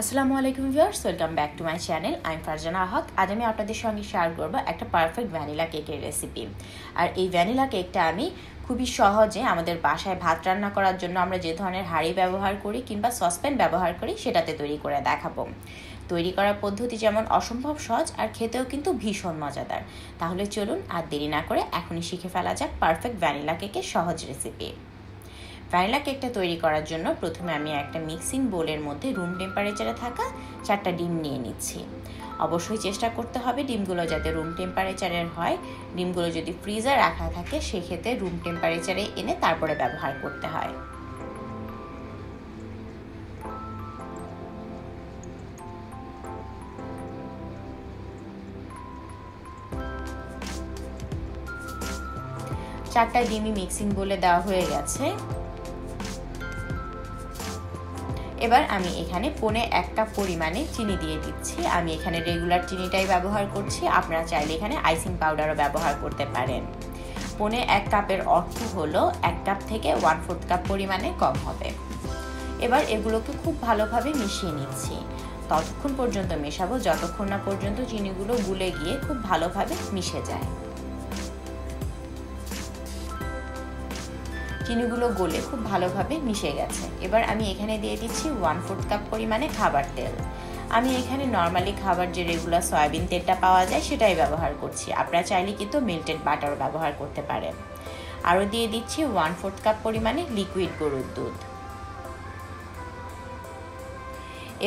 আসসালামু আলাইকুম viewers, welcome back to my channel. I'm Farzana Haque আজ আমি আপনাদের সঙ্গে শেয়ার করব একটা পারফেক্ট ভ্যানিলা কেকের রেসিপি আর এই ভ্যানিলা কেকটা আমি খুবই সহজে আমাদের বাসায় ভাত রান্না করার জন্য আমরা যে ধরনের হাঁড়ি ব্যবহার করি কিংবা সসপ্যান ব্যবহার করি, সেটাতে তৈরি করে দেখাবো। তৈরি করার পদ্ধতি যেমন অসম্ভব সহজ আর খেতেও কিন্তু ভীষণ মজাদার। তাহলে চলুন আর দেরি না করে এখনই শিখে ফেলা যাক পারফেক্ট ভ্যানিলা কেকের সহজ রেসিপি ভ্যানিলা কেকটা তৈরি করার জন্য প্রথমে আমি একটা মিক্সিং বোলের মধ্যে রুম টেম্পারেচারে থাকা চারটা ডিম নিয়ে নিচ্ছি। অবশ্যই চেষ্টা করতে হবে ডিমগুলো যাতে রুম টেম্পারেচারের হয়। ডিমগুলো যদি ফ্রিজে রাখা থাকে, সেক্ষেত্রে রুম টেম্পারেচারে এনে তারপরে ব্যবহার করতে হয়। চারটা ডিমই মিক্সিং বলে দেওয়া হয়ে গেছে। এবার আমি এখানে পনে এক কাপ পরিমাণে চিনি দিয়ে দিচ্ছি। আমি এখানে রেগুলার চিনিটাই ব্যবহার করছি। আপনারা চাইলে এখানে আইসিং পাউডারও ব্যবহার করতে পারেন। পনে এক কাপের অর্থ হলো এক কাপ থেকে ওয়ান ফোর্থ কাপ পরিমাণে কম হবে। এবার এগুলোকে খুব ভালোভাবে মিশিয়ে নিচ্ছি। ততক্ষণ পর্যন্ত মেশাবো। যতক্ষণ না পর্যন্ত চিনিগুলো গুলে গিয়ে খুব ভালোভাবে মিশে যায়। চিনিগুলো গলে খুব ভালোভাবে মিশে গেছে। এবার আমি এখানে দিয়ে দিচ্ছি ওয়ান ফোর্থ কাপ পরিমাণে খাবার তেল। আমি এখানে নর্মালি খাবার যে রেগুলার সয়াবিন তেলটা পাওয়া যায়, সেটাই ব্যবহার করছি। আপনারা চাইলে কিন্তু মেল্টেড বাটার ব্যবহার করতে পারেন। আরও দিয়ে দিচ্ছি ওয়ান ফোর্থ কাপ পরিমাণে লিকুইড গরুর দুধ।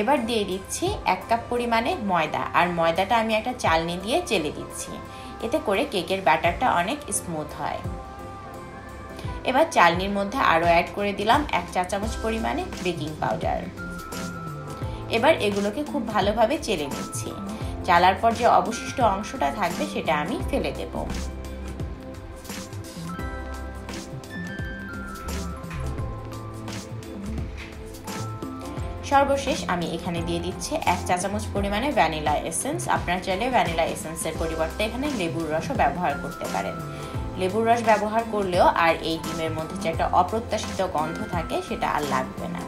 এবার দিয়ে দিচ্ছি এক কাপ পরিমাণে ময়দা। আর ময়দাটা আমি একটা চালনি দিয়ে চেলে দিচ্ছি। এতে করে কেকের ব্যাটারটা অনেক স্মুথ হয়। এবার চালনির মধ্যে আরও অ্যাড করে দিলাম এক চা চামচ পরিমাণে বেকিং পাউডার এবার এগুলোকে খুব ভালোভাবে চেলে নিচ্ছি। চালার পর যে অবশিষ্ট অংশটা থাকবে সেটা আমি ফেলে দেব। সর্বশেষ আমি এখানে দিয়ে দিচ্ছি এক চা চামচ পরিমাণে ভ্যানিলা এসেন্স আপনার চাইলে ভ্যানিলা এসেন্সের পরিবর্তে এখানে লেবুর রসও ব্যবহার করতে পারেন। লেবুর রস ব্যবহার করলেও আর এই ডিমের মধ্যে যে একটা অপ্রত্যাশিত গন্ধ থাকে, সেটা আর লাগবে না।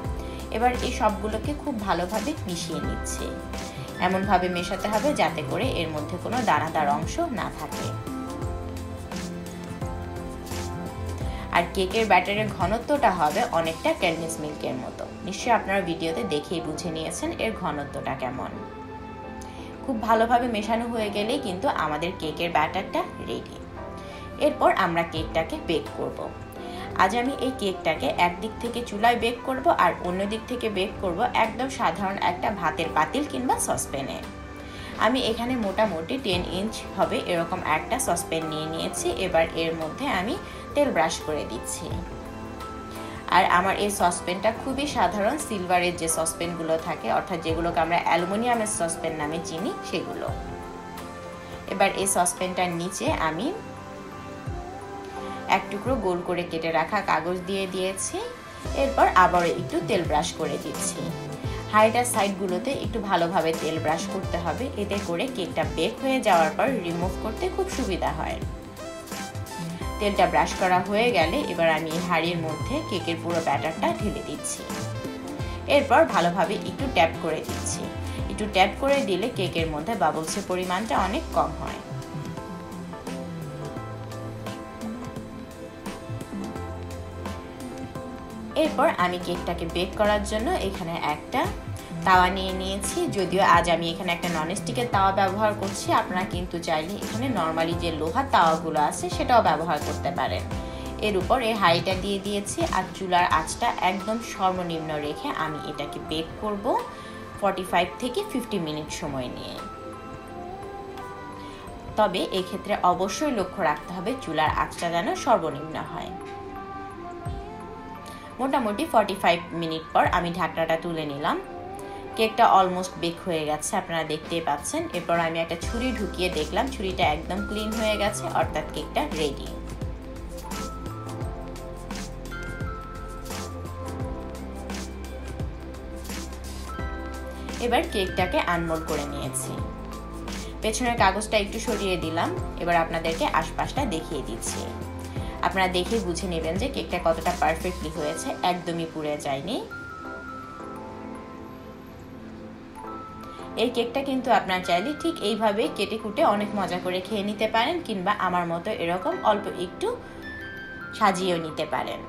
এবার এই সবগুলোকে খুব ভালোভাবে মিশিয়ে নিচ্ছে। এমনভাবে মেশাতে হবে যাতে করে এর মধ্যে কোনো দানাদার অংশ না থাকে। আর কেকের ব্যাটারের ঘনত্বটা হবে অনেকটা ক্যান্ডিস মিল্কের মতো। নিশ্চয়ই আপনারা ভিডিওতে দেখেই বুঝে নিয়েছেন এর ঘনত্বটা কেমন। খুব ভালোভাবে মেশানো হয়ে গেলেই কিন্তু আমাদের কেকের ব্যাটারটা রেডি এরপর আমরা কেকটাকে বেক করব। আজ আমি এই কেকটাকে একদিক থেকে চুলায় বেক করব আর অন্য দিক থেকে বেক করব একদম সাধারণ একটা ভাতের পাতিল কিংবা সসপ্যানে। আমি এখানে মোটামুটি টেন ইঞ্চ হবে এরকম একটা সসপ্যান নিয়ে নিয়েছি। এবার এর মধ্যে আমি তেল ব্রাশ করে দিচ্ছি। আর আমার এই সসপ্যানটা খুবই সাধারণ সিলভারের যে সসপ্যানগুলো থাকে, অর্থাৎ যেগুলোকে আমরা অ্যালুমিনিয়ামের সসপ্যান নামে চিনি, সেগুলো। এবার এই সসপ্যানটার নিচে আমি এক টুকরো গোল করে কেটে রাখা কাগজ দিয়ে দিয়েছি। এরপর আবার একটু তেল ব্রাশ করে দিচ্ছি। হাইটার সাইডগুলোতে একটু ভালোভাবে তেল ব্রাশ করতে হবে। এতে করে কেকটা বেক হয়ে যাওয়ার পর রিমুভ করতে খুব সুবিধা হয়। তেলটা ব্রাশ করা হয়ে গেলে এবার আমি হাঁড়ির মধ্যে কেকের পুরো ব্যাটারটা ঢেলে দিচ্ছি। এরপর ভালোভাবে একটু ট্যাপ করে দিচ্ছি। একটু ট্যাপ করে দিলে কেকের মধ্যে বাবলসের পরিমাণটা অনেক কম হয়। এরপর আমি কেকটাকে বেক করার জন্য এখানে একটা তাওয়া নিয়ে নিয়েছি। যদিও আজ আমি এখানে একটা ননস্টিকের তাওয়া ব্যবহার করছি, আপনারা কিন্তু চাইলে এখানে নর্মালি যে লোহার তাওয়াগুলো আছে সেটাও ব্যবহার করতে পারেন। এর উপর এই হাইটা দিয়ে দিয়েছি আর চুলার আঁচটা একদম সর্বনিম্ন রেখে আমি এটাকে বেক করব ফর্টি ফাইভ থেকে ফিফটি মিনিট সময় নিয়ে। তবে এক্ষেত্রে অবশ্যই লক্ষ্য রাখতে হবে চুলার আঁচটা যেন সর্বনিম্ন হয়। মোটামুটি ফর্টি ফাইভ মিনিট পর আমি ঢাকনাটা তুলে নিলাম। কেকটা অলমোস্ট বেক হয়ে গেছে, আপনারা দেখতেই পাচ্ছেন। এরপর আমি একটা ছুরি ঢুকিয়ে দেখলাম, ছুরিটা একদম ক্লিন হয়ে গেছে, অর্থাৎ কেকটা রেডি এবার কেকটাকে আনমোল করে নিয়েছি। পেছনের কাগজটা একটু সরিয়ে দিলাম, এবার আপনাদেরকে আশপাশটা দেখিয়ে দিচ্ছি। আপনারা দেখে বুঝে নেবেন যে কেকটা কতটা পারফেক্টলি হয়েছে, একদমই পুড়ে যায়নি। এই কেকটা কিন্তু আপনার চাইলে ঠিক এইভাবে কেটে কুটে অনেক মজা করে খেয়ে নিতে পারেন, কিংবা আমার মতো এরকম অল্প একটু সাজিয়েও নিতে পারেন।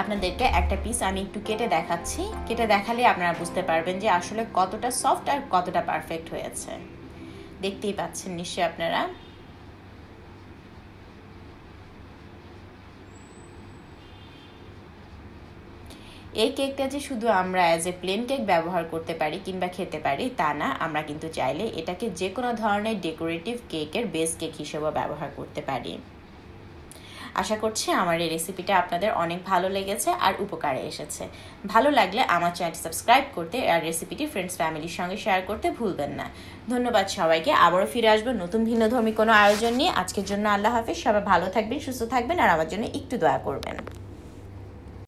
আপনাদেরকে একটা পিস আমি একটু কেটে দেখাচ্ছি। কেটে দেখালে আপনারা বুঝতে পারবেন যে আসলে কতটা সফট আর কতটা পারফেক্ট হয়েছে। দেখতেই পাচ্ছেন নিশ্চয়ই আপনারা। এই কেকটা যে শুধু আমরা অ্যাজ এ প্লেন কেক ব্যবহার করতে পারি কিংবা খেতে পারি, তা না। আমরা কিন্তু চাইলে এটাকে যে কোনো ধরনের ডেকোরেটিভ কেকের বেস কেক হিসেবেও ব্যবহার করতে পারি। আশা করছি আমার এই রেসিপিটা আপনাদের অনেক ভালো লেগেছে আর উপকারে এসেছে। ভালো লাগলে আমার চ্যানেলটি সাবস্ক্রাইব করতে আর রেসিপিটি ফ্রেন্ডস ফ্যামিলির সঙ্গে শেয়ার করতে ভুলবেন না। ধন্যবাদ সবাইকে। আবারও ফিরে আসব নতুন ভিন্ন ধর্মী কোনো আয়োজন নিয়ে। আজকের জন্য আল্লাহ হাফিজ। সবাই ভালো থাকবেন, সুস্থ থাকবেন আর আমার জন্য একটু দয়া করবেন।